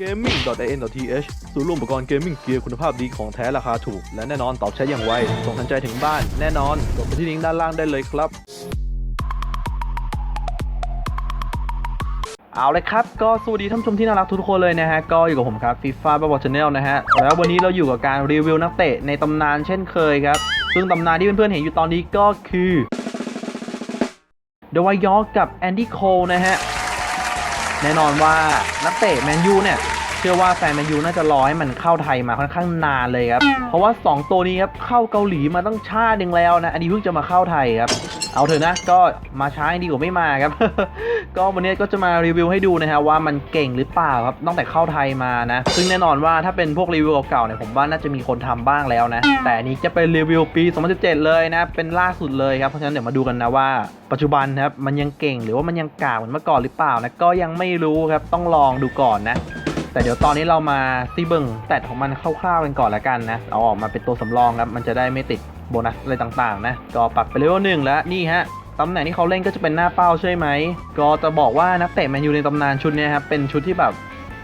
gaming.in.th ศูนย์รวมอุปกรณ์เกมมิ่งเกียร์คุณภาพดีของแท้ราคาถูก และแน่นอนตอบใช้อย่างไว ส่งทันใจถึงบ้านแน่นอนกดไปที่ลิงก์ด้านล่างได้เลยครับ เอาเลยครับ ก็สวัสดีท่านผู้ชมที่น่ารักทุกคนเลยนะฮะ ก็อยู่กับผมครับฟีฟ่าบอลชาแนลนะฮะ แล้ววันนี้เราอยู่กับการรีวิวนักเตะในตำนานเช่นเคยครับ ซึ่งตำนานที่เพื่อนๆเห็นอยู่ตอนนี้ก็คือเดวายอกกับแอนดี้โคลนะฮะ แน่นอนว่านักเตะแมนยูเนี่ยเชื่อว่าแฟนแมนยูน่าจะรอให้มันเข้าไทยมาค่อนข้างนานเลยครับ เพราะว่า 2 ตัวนี้ครับเข้าเกาหลีมาตั้งชาติหนึ่งแล้วนะ อันนี้เพิ่งจะมาเข้าไทยครับ เอาเถอะนะก็มาช้ายังดีกว่าไม่มาครับ ก็วันนี้ก็จะมารีวิวให้ดูนะฮะว่ามันเก่งหรือเปล่าครับตั้งแต่เข้าไทยมานะ ซึ่งแน่นอนว่าถ้าเป็นพวกรีวิวเก่าๆเนี่ยผมว่าน่าจะมีคนทำบ้างแล้วนะ แต่นี้จะเป็นรีวิวปี 2017 เลยนะ เป็นล่าสุดเลยครับ เพราะฉะนั้นเดี๋ยวมาดูกันนะว่าปัจจุบันครับมันยังเก่งหรือว่ามันยังกากเหมือนเมื่อก่อนหรือเปล่านะก็ยังไม่รู้ครับต้องลองดูก่อนนะแต่เดี๋ยวตอนนี้เรามาซีเบิงแตดของมันคร่าวๆกันก่อนละกันนะเอาออกมาเป็นตัวสำรองครับมันจะได้ไม่ติดโบนัสอะไรต่างๆนะก็ปรับไปเลเวลหนึ่งแล้วนี่ฮะ ตำแหน่งที่เขาเล่นก็จะเป็นหน้าเป้าใช่ไหม ก็จะบอกว่านักเตะแมนยูในตำนานชุดนี้ครับเป็นชุดที่แบบ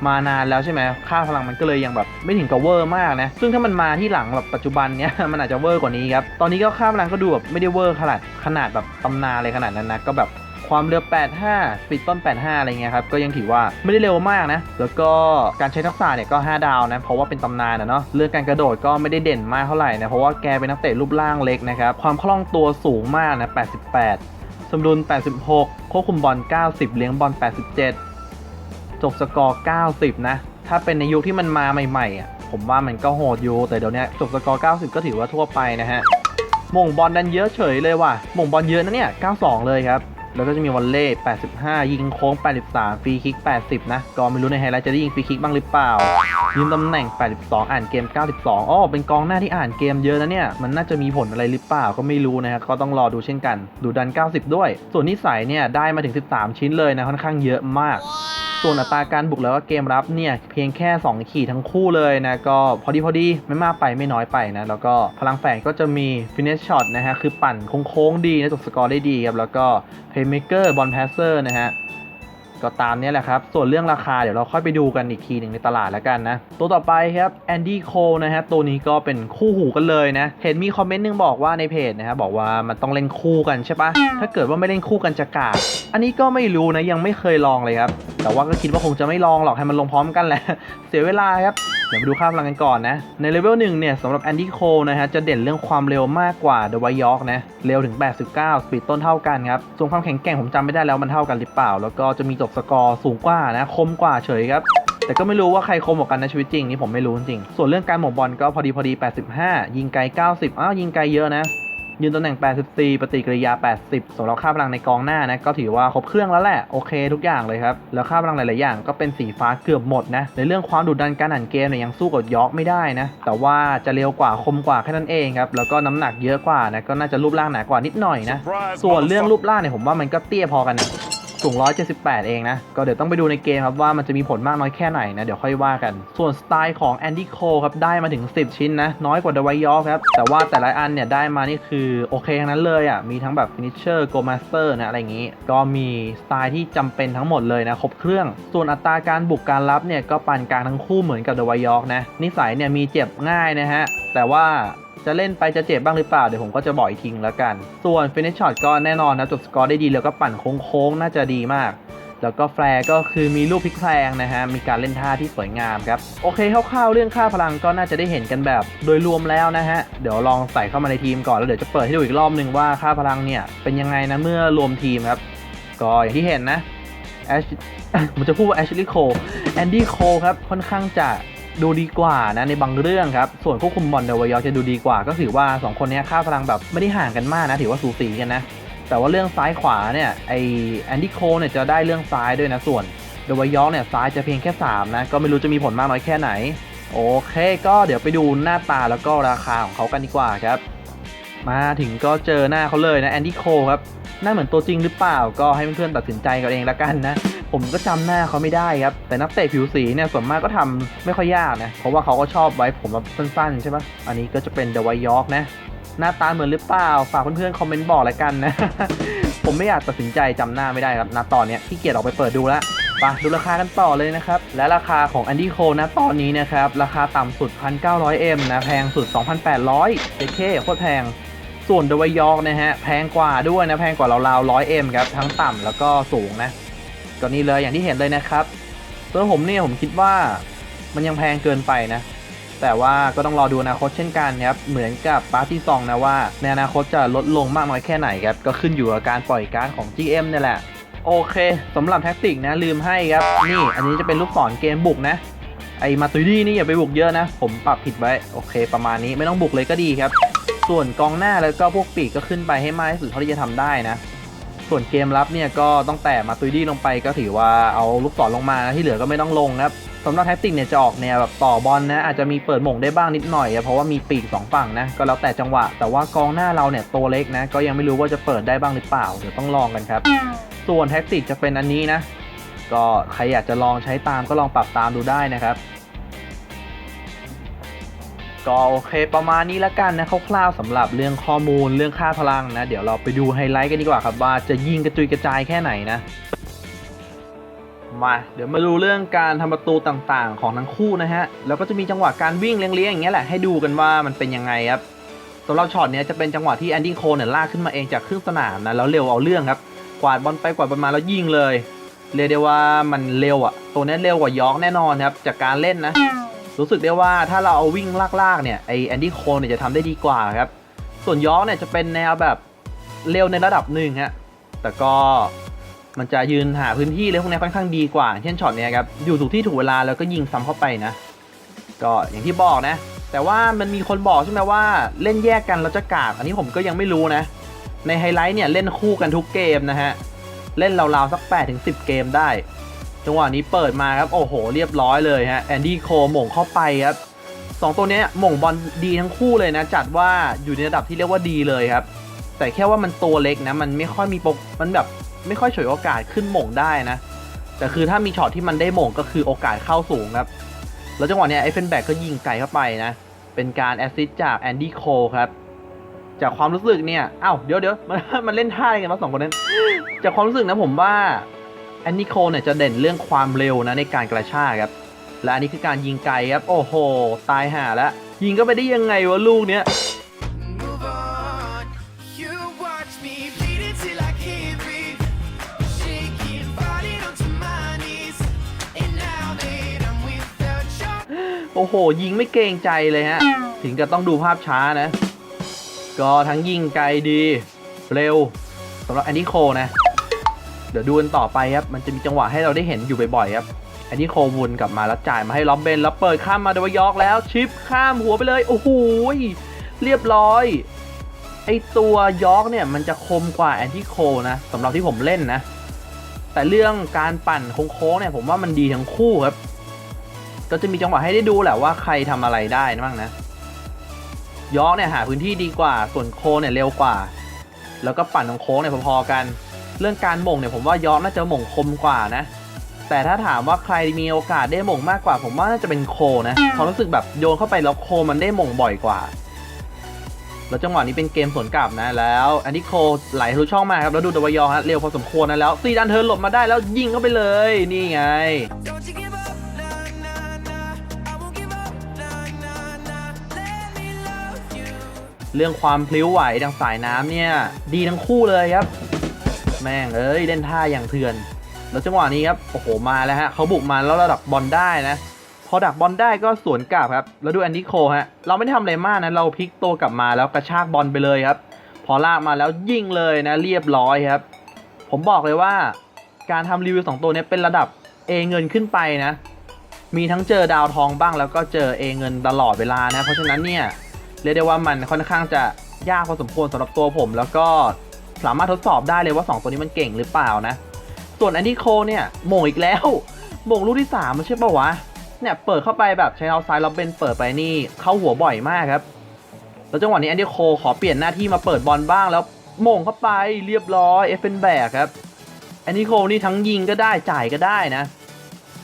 มานานแล้วใช่ไหมค่าพลังมันก็เลยยังแบบไม่ถึงกับเวอร์มากนะ ซึ่งถ้ามันมาที่หลังแบบปัจจุบันเนี้ยมันอาจจะเวอร์กว่านี้ครับ ตอนนี้ก็ค่าพลังก็ดูแบบไม่ได้เวอร์ขนาดขนาดแบบตำนานเลยขนาดนั้นนะก็แบบ ความเร็ว 85 สปีดต้น 85 อะไรเงี้ยครับ ก็ยังถือว่าไม่ได้เร็วมากนะ แล้วก็การใช้ทักษะเนี่ยก็ 5 ดาวนะ เพราะว่าเป็นตำนานนะเนาะ เรื่องการกระโดดก็ไม่ได้เด่นมากเท่าไหร่นะ เพราะว่าแกเป็นนักเตะรูปร่างเล็กนะครับ ความคล่องตัวสูงมากนะ 88 สมดุล 86 ควบคุมบอล 90 เลี้ยงบอล 87 จบสกอร์ 90 นะ ถ้าเป็นในยุคที่มันมาใหม่ๆอะ ผมว่ามันก็โหดอยู่ แต่เดี๋ยวนี้จบสกอร์ 90 ก็ถือว่าทั่วไปนะฮะมงบอลดันเยอะเฉยเลยว่ะมงบอลเยอะนะเนี่ย 92 เลยครับ แล้วก็จะมีวอลเล่85 ยิงโค้ง 83 ฟรีคิก 80 นะ ก็ไม่รู้ในไฮไลท์จะได้ยิงฟรีคิกบ้างหรือเปล่า ยืนตำแหน่ง 82 อ่านเกม 92อ๋อเป็นกองหน้าที่อ่านเกมเยอะนะเนี่ย มันน่าจะมีผลอะไรหรือเปล่าก็ไม่รู้นะครับ ก็ต้องรอดูเช่นกัน ดูดัน 90 ด้วย ส่วนนิสัยเนี่ยได้มาถึง 13 ชิ้นเลยนะ ค่อนข้างเยอะมาก ส่วนอัตราการบุกแล้วก็เกมรับเนี่ยเพียงแค่ 2 ขีดทั้งคู่เลยนะก็พอดีพอดีไม่มากไปไม่น้อยไปนะแล้วก็พลังแฝงก็จะมีฟินิชช็อตนะฮะคือปั่นโค้งๆดีนะจบสกอร์ได้ดีครับแล้วก็ playmaker ball passer นะฮะ ก็ตามนี้แหละครับ ส่วนเรื่องราคาเดี๋ยวเราค่อยไปดูกันอีกทีหนึ่งในตลาดแล้วกันนะ ตัวต่อไปครับแอนดี้โคนะฮะตัวนี้ก็เป็นคู่หูกันเลยนะ เห็นมีคอมเมนต์หนึงบอกว่าในเพจนะครับบอกว่ามันต้องเล่นคู่กันใช่ปะถ้าเกิดว่าไม่เล่นคู่กันจะกากอันนี้ก็ไม่รู้นะยังไม่เคยลองเลยครับ แต่ว่าก็คิดว่าคงจะไม่ลองหรอกให้มันลงพร้อมกันแหละ เสียเวลาครับเดี๋ยวมาดูค่าพลังกันก่อนนะ ในเลเวลหนึ่งเนี่ยสำหรับแอนดี้โคนะฮะจะเด่นเรื่องความเร็วมากกว่าเดวายอร์กนะเร็วถึง 89 สปีดต้นเท่ากันครับส่วนความแข็งแกร่งผมจำไม่ได้แล้วมันเท่ากันหรือเปล่า แล้วก็จะมีจบสกอร์สูงกว่านะ คมกว่าเฉยครับ แต่ก็ไม่รู้ว่าใครคมกว่ากันในชีวิตจริงนี่ผมไม่รู้จริงๆส่วนเรื่องการหม่งบอลก็พอดีพอดี 85 ยิงไกล 90 อ้าวยิงไกลเยอะนะ ยืนตำแหน่ง 84 ปฏิกิริยา 80สำหรับค่าพลังในกองหน้านะก็ถือว่าครบเครื่องแล้วแหละโอเคทุกอย่างเลยครับ แล้วค่าพลังหลาย ๆ อย่างก็เป็นสีฟ้าเกือบหมดนะในเรื่องความดุดันการอ่านเกมเนี่ยยังสู้กับยอร์กไม่ได้นะแต่ว่าจะเร็วกว่าคมกว่าแค่นั้นเองครับแล้วก็น้ำหนักเยอะกว่านะก็น่าจะรูปร่างหนากว่านิดหน่อยนะส่วนเรื่องรูปร่างเนี่ยผมว่ามันก็เตี้ยพอกันนะ สูง 178 เองนะ ก็เดี๋ยวต้องไปดูในเกมครับว่ามันจะมีผลมากน้อยแค่ไหนนะ เดี๋ยวค่อยว่ากัน ส่วนสไตล์ของแอนดี้โคครับ ได้มาถึง 10 ชิ้นนะ น้อยกว่าเดวายอร์ครับ แต่ว่าแต่ละอันเนี่ย ได้มานี่คือโอเคทั้งนั้นเลยอะ มีทั้งแบบฟินิชเชอร์โกมาสเตอร์นะ อะไรอย่างนี้ ก็มีสไตล์ที่จำเป็นทั้งหมดเลยนะ ครบเครื่อง ส่วนอัตราการบุกการรับเนี่ยก็ปานกลางทั้งคู่เหมือนกับเดวายอร์นะนิสัยเนี่ยมีเจ็บง่ายนะฮะแต่ว่า จะเล่นไปจะเจ็บบ้างหรือเปล่า เดี๋ยวผมก็จะบอกอีกทีแล้วกัน ส่วน finish shot ก็แน่นอนนะ จบสกอร์ได้ดีแล้วก็ปั่นโค้งๆ น่าจะดีมากแล้วก็แฟร์ก็คือมีลูกพลิกแพลงนะฮะ มีการเล่นท่าที่สวยงามครับ โอเคคร่าวๆเรื่องค่าพลังก็น่าจะได้เห็นกันแบบ โดยรวมแล้วนะฮะ เดี๋ยวลองใส่เข้ามาในทีมก่อนแล้วเดี๋ยวจะเปิดให้ดูอีกรอบนึงว่าค่าพลังเนี่ย เป็นยังไงนะเมื่อรวมทีมครับ ก็อย่างที่เห็นนะแอชผมจะพูดว่าแอชลีย์โคแอนดี้โคครับค่อนข้างจะ ดูดีกว่านะในบางเรื่องครับส่วนควบคุมบอลเดวายอจะดูดีกว่า ก็ถือว่า 2 คนนี้ค่าพลังแบบไม่ได้ห่างกันมากนะถือว่าสูสีกันนะแต่ว่าเรื่องซ้ายขวาเนี่ยไอแอนดี้โคเนี่ยจะได้เรื่องซ้ายด้วยนะส่วนเดวายอเนี่ยซ้ายจะเพียงแค่ 3 นะ ก็ไม่รู้จะมีผลมากน้อยแค่ไหน โอเค ก็เดี๋ยวไปดูหน้าตาแล้วก็ราคาของเขากันดีกว่าครับ มาถึงก็เจอหน้าเขาเลยนะแอนดี้โคครับหน้าเหมือนตัวจริงหรือเปล่าก็ให้เพื่อนๆตัดสินใจกันเองละกันนะ ผมก็จำหน้าเขาไม่ได้ครับ แต่นักเตะผิวสีเนี่ยส่วนมากก็ทำไม่ค่อยยากนะ เพราะว่าเขาก็ชอบไว้ผมแบบสั้นๆ ใช่ปะอันนี้ก็จะเป็นเดวายอกนะ หน้าตาเหมือนหรือเปล่า ฝากเพื่อนๆ คอมเมนต์บอกแล้วกันนะ ผมไม่อยากตัดสินใจจำหน้าไม่ได้ครับณตอนเนี้ยขี้เกียจออกไปเปิดดูแล้วไปดูราคากันต่อเลยนะครับ และราคาของ Andy Cole นะตอนนี้นะครับ ราคาต่ำสุด 1,900M นะ แพงสุด 2,800เจ๊เคโคตรแพง ส่วนเดวายอกนะฮะ แพงกว่าด้วยนะ แพงกว่าราวๆ 100M ครับ ทั้งต่ำแล้วก็สูงนะ ก็นี่เลยอย่างที่เห็นเลยนะครับส่วผมเนี่ยผมคิดว่ามันยังแพงเกินไปนะ แต่ว่าก็ต้องรอดูอนาคตเช่นกันครับ เหมือนกับปาร์ตี้ซองนะว่า ในอนาคตจะลดลงมากน้อยแค่ไหนครับ ก็ขึ้นอยู่กับการปล่อยการ์ดของ GM เนี่ยแหละ โอเคสำหรับแท็กติกนะลืมให้ครับ นี่อันนี้จะเป็นลูกศรเกมบุกนะ ไอมาตุยดี้นี่อย่าไปบุกเยอะนะ ผมปรับผิดไว้ โอเค ประมาณนี้ไม่ต้องบุกเลยก็ดีครับ ส่วนกองหน้าแล้วก็พวกปีกก็ขึ้นไปให้มากที่สุดเท่าที่จะทำได้นะ ส่วนเกมรับเนี่ยก็ต้องแต่มาตุยดี้ลงไปก็ถือว่าเอาลูกศรลงมานะที่เหลือก็ไม่ต้องลงครับสำหรับแท็กติกเนี่ยจะออกแนวแบบต่อบอลนะอาจจะมีเปิดหม่งได้บ้างนิดหน่อยอะเพราะว่ามีปีกสองฝั่งนะก็แล้วแต่จังหวะ แต่ว่ากองหน้าเราเนี่ยตัวเล็กนะก็ยังไม่รู้ว่าจะเปิดได้บ้างหรือเปล่าเดี๋ยวต้องลองกันครับ ส่วนแท็กติกจะเป็นอันนี้นะ ก็ใครอยากจะลองใช้ตามก็ลองปรับตามดูได้นะครับ ก็โอเคประมาณนี้แล้วกันนะคร่าวๆสำหรับเรื่องข้อมูลเรื่องค่าพลังนะ เดี๋ยวเราไปดูไฮไลท์กันดีกว่าครับว่าจะยิงกระจุยกระจายแค่ไหนนะมาเดี๋ยวมาดูเรื่องการทำประตูต่างๆ ของทั้งคู่นะฮะ แล้วก็จะมีจังหวะการวิ่งเลี้ยงๆอย่างเงี้ยแหละให้ดูกันว่ามันเป็นยังไงครับสำหรับช็อตเนี้ยจะเป็นจังหวะที่แอนดี้โคลเนี่ยลากขึ้นมาเองจากครึ่งสนามนะแล้วเร็วเอาเรื่องครับกวาดบอลไปกวาดบอลมาแล้วยิงเลยเรียกได้ว่ามันเร็วอะตัวนี้เร็วกว่ายอร์กแน่นอนครับจากการเล่นนะ รู้สึกได้ว่าถ้าเราเอาวิ่งลากๆเนี่ยไอแอนดี้โคลเนี่ยจะทำได้ดีกว่าครับ ส่วนยอร์กเนี่ยจะเป็นแนวแบบเร็วในระดับหนึ่งฮะแต่ก็มันจะยืนหาพื้นที่เลยพวกนี้ค่อนข้างดีกว่า เช่นช็อตเนี้ยครับอยู่ถูกที่ถูกเวลาแล้วก็ยิงซ้ำเข้าไปนะ ก็อย่างที่บอกนะ แต่ว่ามันมีคนบอกใช่ไหมว่าเล่นแยกกันแล้วจะกากอันนี้ผมก็ยังไม่รู้นะ ในไฮไลท์เนี่ยเล่นคู่กันทุกเกมนะฮะเล่นราวๆสัก8ถึง10 เกมได้ จังหวะนี้เปิดมาครับ โอ้โห เรียบร้อยเลยฮะแอนดี้โคหม่งเข้าไปครับสองตัวนี้หม่งบอลดีทั้งคู่เลยนะ จัดว่าอยู่ในระดับที่เรียกว่าดีเลยครับ แต่แค่ว่ามันตัวเล็กนะ มันไม่ค่อยมีปรมันแบบไม่ค่อยฉวยโอกาสขึ้นหม่งได้นะ แต่คือถ้ามีช็อตที่มันได้หม่งก็คือโอกาสเข้าสูงครับ แล้วจังหวะเนี้ยไอเฟนแบกก็ยิงไกลเข้าไปนะ เป็นการแอสซิสต์จากแอนดี้โคครับจากความรู้สึกเนี่ย อ้าว เดี๋ยวเดี๋ยวมันมันเล่นท่าอะไรกันวะสองคนนั้น จากความรู้สึกนะผมว่า แอนนิโคเนี่ยจะเด่นเรื่องความเร็วนะในการกระชากครับ และอันนี้คือการยิงไกลครับ โอ้โห ตายห่าแล้ว ยิงก็ไปได้ยังไงวะลูกเนี้ย move on. You watch me bleed until I can't breathe. Shaking, falling onto my knees. And now that I'm without your โอ้โห ยิงไม่เกรงใจเลยฮะ ถึงกับต้องดูภาพช้านะ ก็ทั้งยิงไกลดี เร็วสำหรับแอนนิโคนะ เดี๋ยวดูกันต่อไปครับ มันจะมีจังหวะให้เราได้เห็นอยู่บ่อยๆครับแอนนิโควนกลับมาแล้วจ่ายมาให้ล็อบเบนแล้วเปิดข้ามมาโดยยอกแล้ว ชิปข้ามหัวไปเลย โอ้โห เรียบร้อย ไอตัวยอกเนี่ยมันจะคมกว่าแอนติโคนะสำหรับที่ผมเล่นนะ แต่เรื่องการปั่นโค้งเนี่ยผมว่ามันดีทั้งคู่ครับ ก็จะมีจังหวะให้ได้ดูแหละว่าใครทำอะไรได้นะบ้างนะยอกเนี่ยหาพื้นที่ดีกว่า ส่วนโคเนี่ยเร็วกว่า แล้วก็ปั่นของโค้งเนี่ยพอๆกัน เรื่องการหม่งเนี่ยผมว่ายอกน่าจะหม่งคมกว่านะ แต่ถ้าถามว่าใครมีโอกาสได้หม่งมากกว่า ผมว่าน่าจะเป็นโคนะความรู้สึกแบบโยนเข้าไปแล้วโคมันได้หม่งบ่อยกว่า แล้วจังหวะนี้เป็นเกมสวนกลับนะแล้วอันนี้โคไหลทะลุช่องมาครับแล้วดูดวายอฮะเร็วพอสมควรนะแล้วซีดันเทิร์นหลบมาได้แล้วยิงเข้าไปเลยนี่ไงเรื่องความพลิ้วไหวทางสายน้ำเนี่ย ดีทั้งคู่เลยครับ แม่งเอ้ยเล่นท่าอย่างเถื่อน แล้วจังหวะนี้ครับโอ้โหมาแล้วฮะเขาบุกมาแล้วระดับบอลได้นะ พอดักบอลได้ก็สวนกลับครับ แล้วดูแอนดี้โคฮะเราไม่ได้ทำอะไรมากนะเราพลิกตัวกลับมาแล้วกระชากบอลไปเลยครับ พอลากมาแล้วยิงเลยนะ เรียบร้อยครับ ผมบอกเลยว่า การทำรีวิวสองตัวนี้เป็นระดับ A เงินขึ้นไปนะ มีทั้งเจอดาวทองบ้าง แล้วก็เจอ A เงินตลอดเวลานะ เพราะฉะนั้นเนี่ยเรียกได้ว่ามันค่อนข้างจะยากพอสมควรสำหรับตัวผม แล้วก็ สามารถทดสอบได้เลยว่า 2 ตัวนี้มันเก่งหรือเปล่านะ ส่วนแอนดี้โคเนี่ยโม่งอีกแล้วโม่งลูกที่3มันใช่ปะวะเนี่ยเปิดเข้าไปแบบใช้เอาซ้ายแล้วเป็นเปิดไปนี่เข้าหัวบ่อยมากครับ แล้วจังหวะนี้แอนดี้โคขอเปลี่ยนหน้าที่มาเปิดบอลบ้างแล้วโม่งเข้าไปเรียบร้อยเอฟเฟนแบกครับแอนดี้โคนี่ทั้งยิงก็ได้จ่ายก็ได้นะ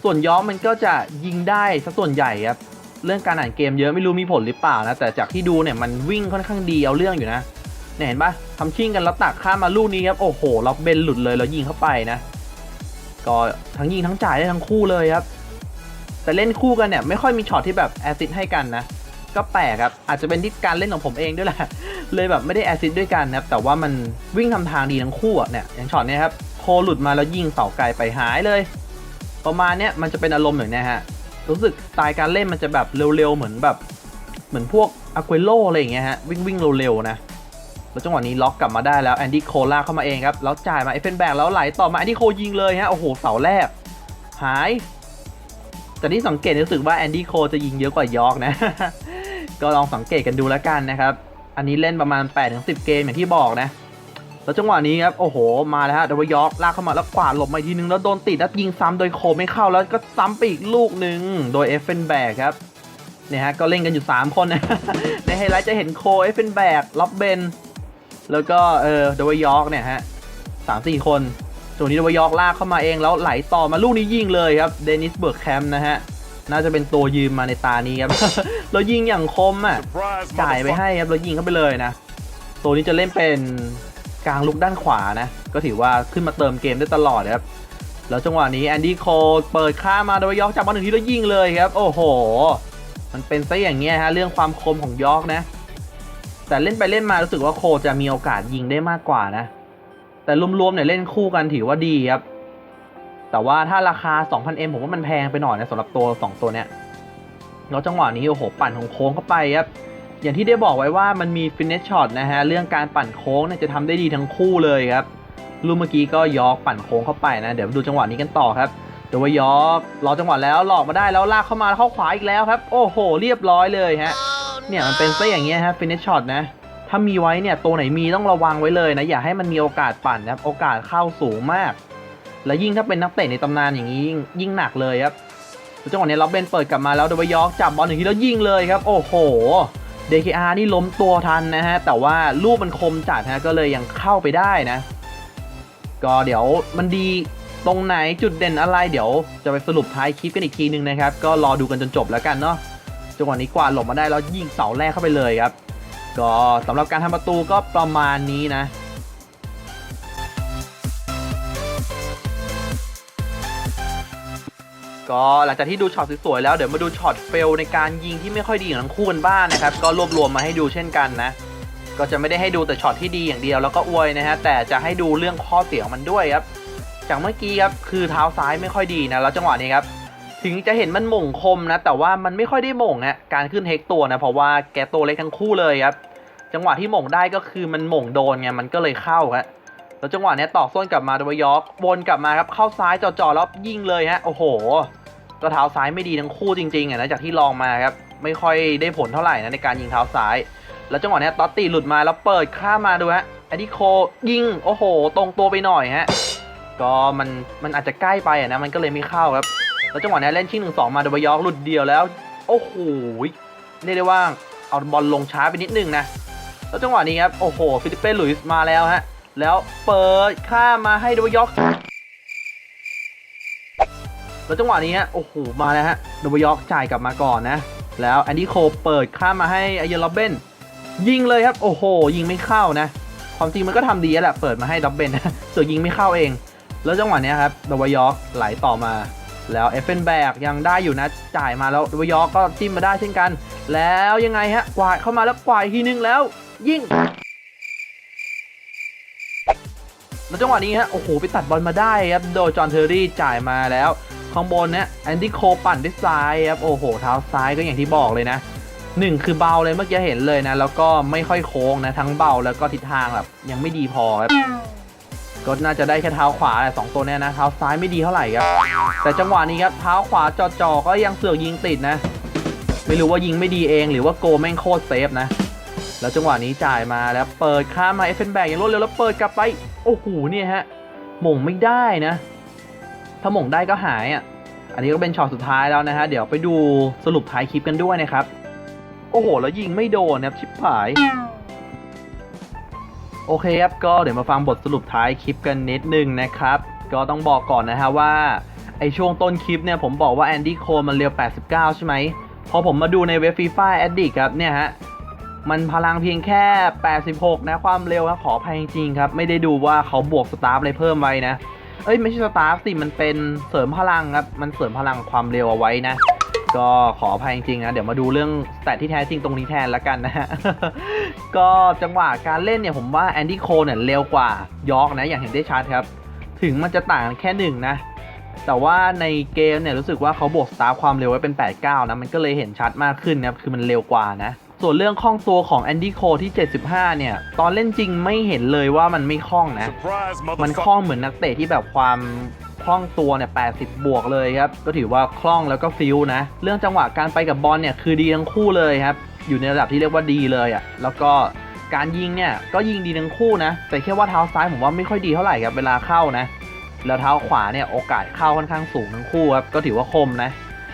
ส่วนย้อมมันก็จะยิงได้ซะส่วนใหญ่ครับเรื่องการอ่านเกมเยอะไม่รู้มีผลหรือเปล่านะแต่จากที่ดูเนี่ยมันวิ่งค่อนข้างดีเอาเรื่องอยู่นะ เนี่ยเห็นปะทำชิ่งกันแล้วตักข้ามมาลูกนี้ครับ โอ้โหล็อบเบนหลุดเลยแล้วยิงเข้าไปนะ ก็ทั้งยิงทั้งจ่ายได้ทั้งคู่เลยครับ แต่เล่นคู่กันเนี่ยไม่ค่อยมีช็อตที่แบบแอซิดให้กันนะ ก็แปลกครับ อาจจะเป็นที่การเล่นของผมเองด้วยแหละ เลยแบบไม่ได้แอซิดด้วยกันนะครับ แต่ว่ามันวิ่งทำทางดีทั้งคู่อะเนี่ย อย่างช็อตเนี้ยครับโคหลุดมาแล้วยิงเสาไกลไปหายเลย ประมาณเนี้ยมันจะเป็นอารมณ์อย่างเนี้ยฮะ รู้สึกสไตล์การเล่นมันจะแบบเร็วๆเหมือนแบบ เหมือนพวกอากุโลอะไรอย่างเงี้ยฮะวิ่งวิ่งเร็วๆนะ แล้วจังหวะนี้ล็อกกลับมาได้แล้วแอนดี้โคลากเข้ามาเองครับ แล้วจ่ายมาเอฟเฟนแบกแล้วไหลต่อมาแอนดี้โคยิงเลยฮะ โอ้โห เสาแรก หาย แต่ที่สังเกตรู้สึกว่าแอนดี้โคจะยิงเยอะกว่ายอร์กนะ ก็ลองสังเกตกันดูแล้วกันนะครับ อันนี้เล่นประมาณ8-10เกมอย่างที่บอกนะ แล้วจังหวะนี้ครับ โอ้โห มาแล้วฮะเดวายอร์กลากเข้ามาแล้วกวาดหลบมาอีกทีนึงแล้วโดนติดแล้วยิงซ้ำโดยโคไม่เข้าแล้วก็ซ้ำไปอีกลูกหนึ่งโดยเอฟเฟนแบกครับเนี่ยฮะก็เล่นกันอยู่ 3 คนนะในไฮไลท์จะเห็นโคเอฟเฟนแบกล็อบเบน แล้วก็เออเดวายอร์กเนี่ยฮะสามสี่คนส่วนนี้เดวายอร์กลากเข้ามาเองแล้วไหลต่อมาลูกนี้ยิงเลยครับเดนิสเบิร์กแคมป์นะฮะน่าจะเป็นตัวยืมมาในตานี้ครับแล้วยิงอย่างคมอะ Surprise, จ่ายไป motherfucker. ให้ครับแล้วยิงเข้าไปเลยนะ ตัวนี้จะเล่นเป็นกลางลุกด้านขวานะ ก็ถือว่าขึ้นมาเติมเกมได้ตลอดนะครับ แล้วจังหวะนี้แอนดี้โคเปิดข้ามมาโดยยอกจับบอลหนึ่งทีแล้วยิงเลยครับ โอ้โห มันเป็นซะอย่างเงี้ยฮะ เรื่องความคมของยอกนะ แต่เล่นไปเล่นมารู้สึกว่าโคจะมีโอกาสยิงได้มากกว่านะ แต่รวมๆเนี่ยเล่นคู่กันถือว่าดีครับ แต่ว่าถ้าราคา 2,000M ผมว่ามันแพงไปหน่อยนะสำหรับตัว 2 ตัวเนี้ยแล้วจังหวะนี้โอ้โหปั่นของโค้งเข้าไปครับ อย่างที่ได้บอกไว้ว่ามันมีฟินเนชช็อตนะฮะเรื่องการปั่นโค้งเนี่ยจะทำได้ดีทั้งคู่เลยครับลูกเมื่อกี้ก็ยอกปั่นโค้งเข้าไปนะ เดี๋ยวดูจังหวะนี้กันต่อครับเดี๋ยวว่ายอกรอจังหวะแล้วหลอกมาได้แล้วลากเข้ามาแล้วเข้าขวาอีกแล้วครับ โอ้โห เรียบร้อยเลยฮะ เนี่ยมันเป็นซะอย่างเงี้ยฮะฟินเนชช็อตนะ ถ้ามีไว้เนี่ยตัวไหนมีต้องระวังไว้เลยนะ อย่าให้มันมีโอกาสปั่นนะครับโอกาสเข้าสูงมาก และยิ่งถ้าเป็นนักเตะในตำนานอย่างนี้ยิ่งยิ่งหนักเลยครับจังหวะนี้ล็อบเบนเปิดกลับมาแล้วเดวยอกจับบอลหนึ่งทีแล้วยิงเลยครับ โอ้โห DKR นี่ล้มตัวทันนะฮะ แต่ว่าลูกมันคมจัดฮะก็เลยยังเข้าไปได้นะ ก็เดี๋ยวมันดีตรงไหนจุดเด่นอะไรเดี๋ยวจะไปสรุปท้ายคลิปกันอีกทีนึงนะครับ ก็รอดูกันจนจบแล้วกันเนาะ จังหวะนี้กวาดหลบมาได้แล้วยิงเสาแรกเข้าไปเลยครับ ก็สำหรับการทำประตูก็ประมาณนี้นะก็หลังจากที่ดูช็อตสวยๆแล้วเดี๋ยวมาดูช็อตเฟลในการยิงที่ไม่ค่อยดีของทั้งคู่กันบ้างนะครับ ก็รวบรวมมาให้ดูเช่นกันนะ ก็จะไม่ได้ให้ดูแต่ช็อตที่ดีอย่างเดียวแล้วก็อวยนะฮะแต่จะให้ดูเรื่องข้อเสียของมันด้วยครับ จากเมื่อกี้ครับคือเท้าซ้ายไม่ค่อยดีนะแล้วจังหวะนี้ครับ ถึงจะเห็นมันหม่งคมนะ แต่ว่ามันไม่ค่อยได้หม่งฮะการขึ้นเฮกตัวนะ เพราะว่าแกตัวเล็กทั้งคู่เลยครับ จังหวะที่หม่งได้ก็คือมันหม่งโดนไงมันก็เลยเข้าครับแล้วจังหวะนี้ต่อส้นกลับมาโดยยอกวนกลับมาครับเข้าซ้ายจ่อๆแล้วยิงเลยฮะโอ้โหก็เท้าซ้ายไม่ดีทั้งคู่จริงๆอะนะจากที่ลองมาครับไม่ค่อยได้ผลเท่าไหร่นะในการยิงเท้าซ้าย แล้วจังหวะนี้ต๊อตตีหลุดมาแล้วเปิดข้ามาดูฮะอดดี้โคยิงโอ้โห ตรงตัวไปหน่อยฮะก็มันมันอาจจะใกล้ไปอะนะมันก็เลยไม่เข้าครับ แล้วจังหวะนี้เล่นชิงหนึ่งสองมาโดยยอกหลุดเดียวแล้ว โอ้โหเรียกได้ว่าเอาบอลลงช้าไปนิดนึงนะ แล้วจังหวะนี้ครับ โอ้โห ฟิลิปเป้หลุยส์มาแล้วฮะ แล้วเปิดข้ามาให้โดยยอกแล้วจังหวะนี้ฮะ โอ้โห มาแล้วฮะโดยยอกจ่ายกลับมาก่อนนะ แล้วแอนดี้โคเปิดข้ามาให้อเยนล็อบเบนยิงเลยครับ โอ้โห ยิงไม่เข้านะความจริงมันก็ทำดีแหละ เปิดมาให้ล็อบเบนนะส่วนยิงไม่เข้าเอง แล้วจังหวะนี้ครับดวยอกไหลต่อมา แล้วเอฟเฟนแบกยังได้อยู่นะจ่ายมาแล้วดวยอกก็จิ้มมาได้เช่นกัน แล้วยังไงฮะกวาดเข้ามาแล้วกวาดอีกทีนึงแล้ว ยิงแล้วจังหวะนี้ฮะโอ้โหไปตัดบอลมาได้ครับโดยจอห์นเทอร์รี่จ่ายมาแล้วข้างบนเนี่ยแอนดี้โคปั่นด้วยซ้ายครับโอ้โหเท้าซ้ายก็อย่างที่บอกเลยนะหนึ่งคือเบาเลยเมื่อกี้เห็นเลยนะ แล้วก็ไม่ค่อยโค้งนะ ทั้งเบาแล้วก็ทิศทางแบบยังไม่ดีพอครับ ก็น่าจะได้แค่เท้าขวาแหละสองตัวเนี้ยนะเท้าซ้ายไม่ดีเท่าไหร่ครับ แต่จังหวะนี้ครับเท้าขวาจ่อๆก็ยังเสือกยิงติดนะ ไม่รู้ว่ายิงไม่ดีเองหรือว่าโกแม่งโคตรเซฟนะ แล้วจังหวะนี้จ่ายมาแล้วเปิดข้ามมาเอฟเฟนแบกย่างรวดเร็วแล้วเปิดกลับไป โอ้โหเนี่ยฮะหม่งไม่ได้นะ ถ้าหม่งได้ก็หายอะ อันนี้ก็เป็นช็อตสุดท้ายแล้วนะฮะเดี๋ยวไปดูสรุปท้ายคลิปกันด้วยนะครับ โอ้โหแล้วยิงไม่โดนนะครับชิบหาย โอเคครับก็เดี๋ยวมาฟังบทสรุปท้ายคลิปกันนิดนึงนะครับ ก็ต้องบอกก่อนนะฮะว่าไอช่วงต้นคลิปเนี่ยผมบอกว่าแอนดี้โคมันเร็ว89 ใช่ไหมพอผมมาดูในเว็บฟีฟ่าแอดดิกครับเนี่ยฮะมันพลังเพียงแค่ 86 นะความเร็วนะขออภัยจริงครับ ไม่ได้ดูว่าเขาบวกสตาร์ฟอะไรเพิ่มไว้นะ เอ้ย ไม่ใช่สตาร์ฟสิ มันเป็นเสริมพลังครับ มันเสริมพลังความเร็วเอาไว้นะ ก็ขออภัยจริงนะ เดี๋ยวมาดูเรื่องแต่ที่แท้จริงตรงนี้แทนละกันนะฮะ ก็จังหวะการเล่นเนี่ยผมว่าแอนดี้โคเนี่ยเร็วกว่ายอร์กนะอย่างเห็นได้ชัดครับ ถึงมันจะต่างแค่หนึ่งนะ แต่ว่าในเกมเนี่ยรู้สึกว่าเขาบวกสตาร์ความเร็วไว้เป็น 89 นะ มันก็เลยเห็นชัดมากขึ้นนะครับคือมันเร็วกว่านะ ส่วนเรื่องคล่องตัวของแอนดี้โคที่ 75 เนี่ย ตอนเล่นจริงไม่เห็นเลยว่ามันไม่คล่องนะ มันคล่องเหมือนนักเตะที่แบบความคล่องตัวเนี่ย 80 บวกเลยครับ ก็ถือว่าคล่องแล้วก็ฟิลนะ เรื่องจังหวะการไปกับบอลเนี่ยคือดีทั้งคู่เลยครับ อยู่ในระดับที่เรียกว่าดีเลยอะ่ะแล้วก็การยิงเนี่ยก็ยิงดีทั้งคู่นะ แต่แค่ว่าเท้าซ้ายผมว่าไม่ค่อยดีเท่าไหร่ครับเวลาเข้านะ แล้วเท้าขวาเนี่ยโอกาสเข้าค่อนข้างสูงทั้งคู่ครับก็ถือว่าคมนะ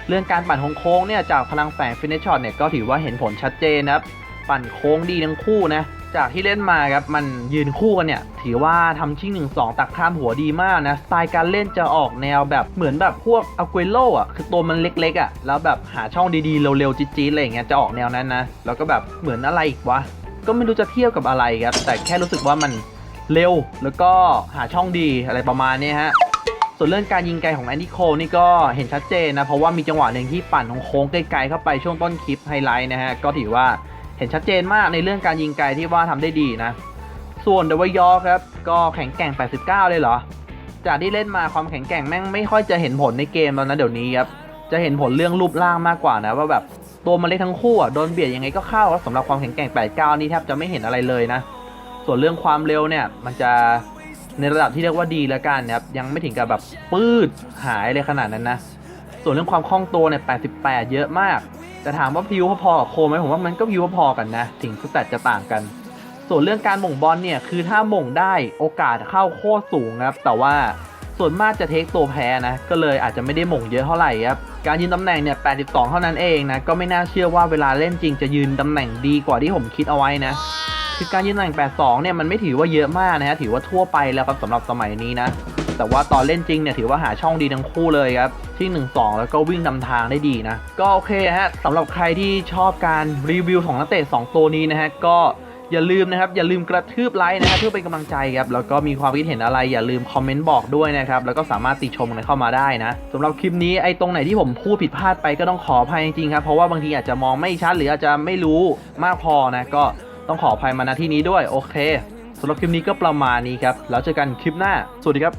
เรื่องการปั่นโค้งเนี่ยจากพลังแฝงฟินิชช็อตเนี่ยก็ถือว่าเห็นผลชัดเจนนะครับ ปั่นโค้งดีทั้งคู่นะ จากที่เล่นมาครับ มันยืนคู่กันเนี่ย ถือว่าทำชิงหนึ่งสองตักข้ามหัวดีมากนะ สไตล์การเล่นจะออกแนวแบบเหมือนแบบพวกอ g เ u โ o อะ คือตัวมันเล็กๆอะ แล้วแบบหาช่องดีๆ เร็วๆ จี๊ดๆอะไรอย่างเงี้ยจะออกแนวนั้นนะ แล้วก็แบบเหมือนอะไรอีกวะ ก็ไม่รู้จะเทียบกับอะไรครับ แต่แค่รู้สึกว่ามันเร็ว แล้วก็หาช่องดีอะไรประมาณนี้ฮะส่วนเรื่องการยิงไกลของแอนดี้โคลนี่ก็เห็นชัดเจนนะ เพราะว่ามีจังหวะหนึ่งที่ปั่นของโค้งไกลๆเข้าไปช่วงต้นคลิปไฮไลท์นะฮะ ก็ถือว่า เห็นชัดเจนมากในเรื่องการยิงไกลที่ว่าทำได้ดีนะ ส่วนเดวายอร์ครับ ก็แข็งแกร่ง 89 เลยเหรอ จากที่เล่นมาความแข็งแกร่งแม่งไม่ค่อยจะเห็นผลในเกมแล้วนะเดี๋ยวนี้ครับ จะเห็นผลเรื่องรูปร่างมากกว่านะว่าแบบตัวมันเล็กทั้งคู่อะโดนเบียดยังไงก็เข้าแล้วสำหรับความแข็งแกร่ง 89 นี่แทบจะไม่เห็นอะไรเลยนะ ส่วนเรื่องความเร็วเนี่ยมันจะในระดับที่เรียกว่าดีแล้วกันนะครับยังไม่ถึงกับแบบปืดหายเลยขนาดนั้นนะ ส่วนเรื่องความคล่องตัวเนี่ย 88 เยอะมาก แต่ถามว่าพิวพอๆกับโคไหมผมว่ามันก็พิวพอๆกันนะถึงสแตทจะต่างกัน ส่วนเรื่องการหม่งบอลเนี่ยคือถ้าหม่งได้โอกาสเข้าโคตรสูงครับ แต่ว่าส่วนมากจะเทคตัวแพ้นะ ก็เลยอาจจะไม่ได้หม่งเยอะเท่าไหร่ครับ การยืนตำแหน่งเนี่ย 82 เท่านั้นเองนะ ก็ไม่น่าเชื่อว่าเวลาเล่นจริงจะยืนตำแหน่งดีกว่าที่ผมคิดเอาไว้นะ คือการยืนตำแหน่ง 82 เนี่ยมันไม่ถือว่าเยอะมากนะฮะ ถือว่าทั่วไปแล้วครับสำหรับสมัยนี้นะ แต่ว่าตอนเล่นจริงเนี่ยถือว่าหาช่องดีทั้งคู่เลยครับที่1 2 แล้วก็วิ่งนำทางได้ดีนะ ก็โอเคฮะสำหรับใครที่ชอบการรีวิวของนักเตะ2ตัวนี้นะฮะก็อย่าลืมนะครับ อย่าลืมกระทืบไลค์นะฮะเพื่อเป็นกำลังใจครับ แล้วก็มีความคิดเห็นอะไร อย่าลืมคอมเมนต์บอกด้วยนะครับ แล้วก็สามารถติชมกันเข้ามาได้นะสำหรับคลิปนี้ไอ้ตรงไหนที่ผมพูดผิดพลาดไปก็ต้องขออภัยจริงๆครับ เพราะว่าบางทีอาจจะมองไม่ชัดหรืออาจจะไม่รู้มากพอนะ ก็ต้องขออภัยมาณที่นี้ด้วย โอเคสำหรับคลิปนี้ก็ประมาณนี้ครับ แล้วเจอกันคลิปหน้า สวัสดีครับ